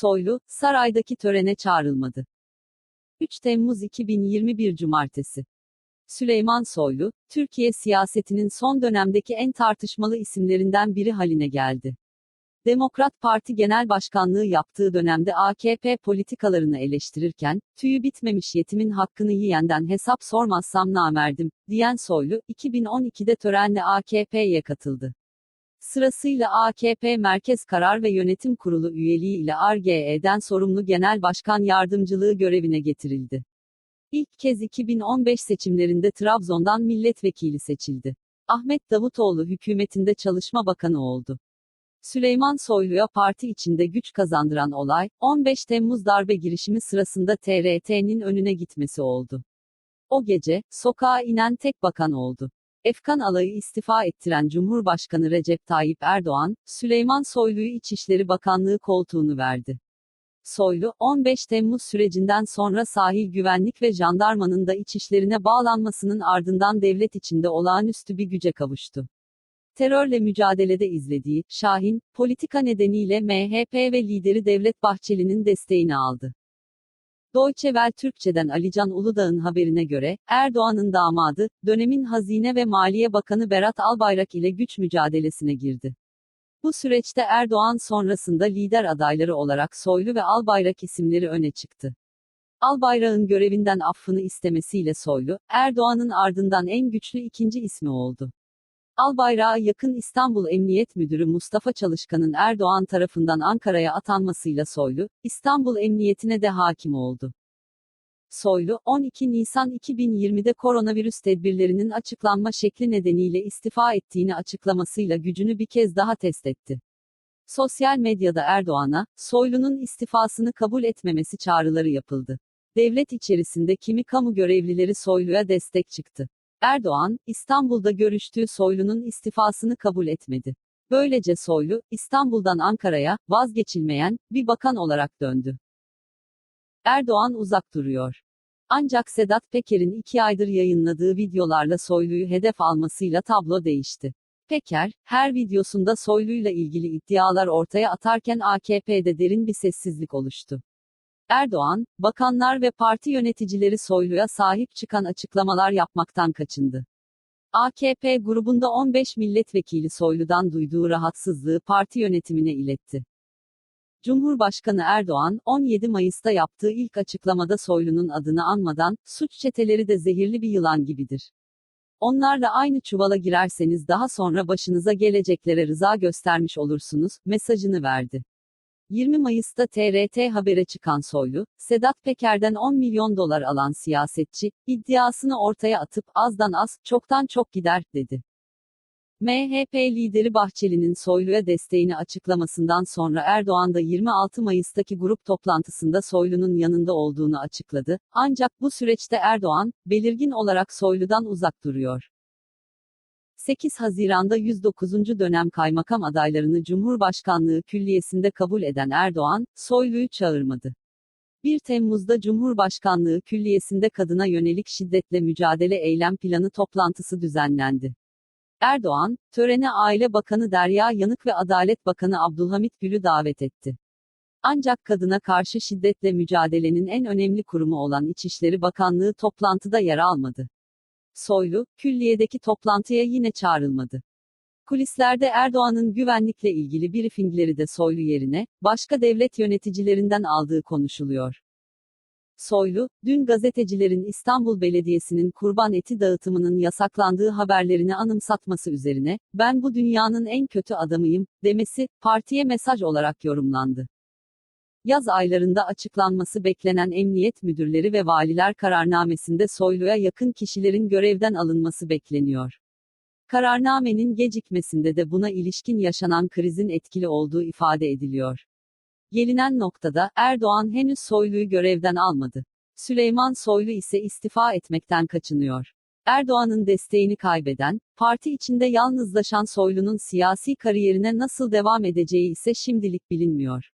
Soylu, saraydaki törene çağrılmadı. 3 Temmuz 2021 Cumartesi. Süleyman Soylu, Türkiye siyasetinin son dönemdeki en tartışmalı isimlerinden biri haline geldi. Demokrat Parti Genel Başkanlığı yaptığı dönemde AKP politikalarını eleştirirken, tüyü bitmemiş yetimin hakkını yiyenden hesap sormazsam namerdim, diyen Soylu, 2012'de törenle AKP'ye katıldı. Sırasıyla AKP Merkez Karar ve Yönetim Kurulu üyeliği ile RGE'den sorumlu Genel Başkan Yardımcılığı görevine getirildi. İlk kez 2015 seçimlerinde Trabzon'dan milletvekili seçildi. Ahmet Davutoğlu hükümetinde Çalışma Bakanı oldu. Süleyman Soylu'ya parti içinde güç kazandıran olay, 15 Temmuz darbe girişimi sırasında TRT'nin önüne gitmesi oldu. O gece, sokağa inen tek bakan oldu. Efkan Alay'ı istifa ettiren Cumhurbaşkanı Recep Tayyip Erdoğan, Süleyman Soylu'yu İçişleri Bakanlığı koltuğunu verdi. Soylu, 15 Temmuz sürecinden sonra sahil güvenlik ve jandarmanın da iç işlerine bağlanmasının ardından devlet içinde olağanüstü bir güce kavuştu. Terörle mücadelede izlediği, Şahin, politika nedeniyle MHP ve lideri Devlet Bahçeli'nin desteğini aldı. Deutsche Welle Türkçe'den Alican Uludağ'ın haberine göre, Erdoğan'ın damadı, dönemin Hazine ve Maliye Bakanı Berat Albayrak ile güç mücadelesine girdi. Bu süreçte Erdoğan sonrasında lider adayları olarak Soylu ve Albayrak isimleri öne çıktı. Albayrak'ın görevinden affını istemesiyle Soylu, Erdoğan'ın ardından en güçlü ikinci ismi oldu. Albayrak'a yakın İstanbul Emniyet Müdürü Mustafa Çalışkan'ın Erdoğan tarafından Ankara'ya atanmasıyla Soylu, İstanbul Emniyetine de hakim oldu. Soylu, 12 Nisan 2020'de koronavirüs tedbirlerinin açıklanma şekli nedeniyle istifa ettiğini açıklamasıyla gücünü bir kez daha test etti. Sosyal medyada Erdoğan'a, Soylu'nun istifasını kabul etmemesi çağrıları yapıldı. Devlet içerisinde kimi kamu görevlileri Soylu'ya destek çıktı. Erdoğan, İstanbul'da görüştüğü Soylu'nun istifasını kabul etmedi. Böylece Soylu, İstanbul'dan Ankara'ya, vazgeçilmeyen, bir bakan olarak döndü. Erdoğan uzak duruyor. Ancak Sedat Peker'in iki aydır yayınladığı videolarla Soylu'yu hedef almasıyla tablo değişti. Peker, her videosunda Soylu'yla ilgili iddialar ortaya atarken AKP'de derin bir sessizlik oluştu. Erdoğan, bakanlar ve parti yöneticileri Soylu'ya sahip çıkan açıklamalar yapmaktan kaçındı. AKP grubunda 15 milletvekili Soylu'dan duyduğu rahatsızlığı parti yönetimine iletti. Cumhurbaşkanı Erdoğan, 17 Mayıs'ta yaptığı ilk açıklamada Soylu'nun adını anmadan, suç çeteleri de zehirli bir yılan gibidir. Onlarla aynı çuvala girerseniz daha sonra başınıza geleceklere rıza göstermiş olursunuz, mesajını verdi. 20 Mayıs'ta TRT Haber'e çıkan Soylu, Sedat Peker'den 10 milyon dolar alan siyasetçi, iddiasını ortaya atıp azdan az, çoktan çok gider, dedi. MHP lideri Bahçeli'nin Soylu'ya desteğini açıklamasından sonra Erdoğan da 26 Mayıs'taki grup toplantısında Soylu'nun yanında olduğunu açıkladı, ancak bu süreçte Erdoğan, belirgin olarak Soylu'dan uzak duruyor. 8 Haziran'da 109. dönem kaymakam adaylarını Cumhurbaşkanlığı Külliyesi'nde kabul eden Erdoğan, Soylu'yu çağırmadı. 1 Temmuz'da Cumhurbaşkanlığı Külliyesi'nde kadına yönelik şiddetle mücadele eylem planı toplantısı düzenlendi. Erdoğan, törene Aile Bakanı Derya Yanık ve Adalet Bakanı Abdülhamit Gül'ü davet etti. Ancak kadına karşı şiddetle mücadelenin en önemli kurumu olan İçişleri Bakanlığı toplantıda yer almadı. Soylu, külliyedeki toplantıya yine çağrılmadı. Kulislerde Erdoğan'ın güvenlikle ilgili briefingleri de Soylu yerine, başka devlet yöneticilerinden aldığı konuşuluyor. Soylu, dün gazetecilerin İstanbul Belediyesi'nin kurban eti dağıtımının yasaklandığı haberlerini anımsatması üzerine, ben bu dünyanın en kötü adamıyım, demesi, partiye mesaj olarak yorumlandı. Yaz aylarında açıklanması beklenen emniyet müdürleri ve valiler kararnamesinde Soylu'ya yakın kişilerin görevden alınması bekleniyor. Kararnamenin gecikmesinde de buna ilişkin yaşanan krizin etkili olduğu ifade ediliyor. Gelinen noktada, Erdoğan henüz Soylu'yu görevden almadı. Süleyman Soylu ise istifa etmekten kaçınıyor. Erdoğan'ın desteğini kaybeden, parti içinde yalnızlaşan Soylu'nun siyasi kariyerine nasıl devam edeceği ise şimdilik bilinmiyor.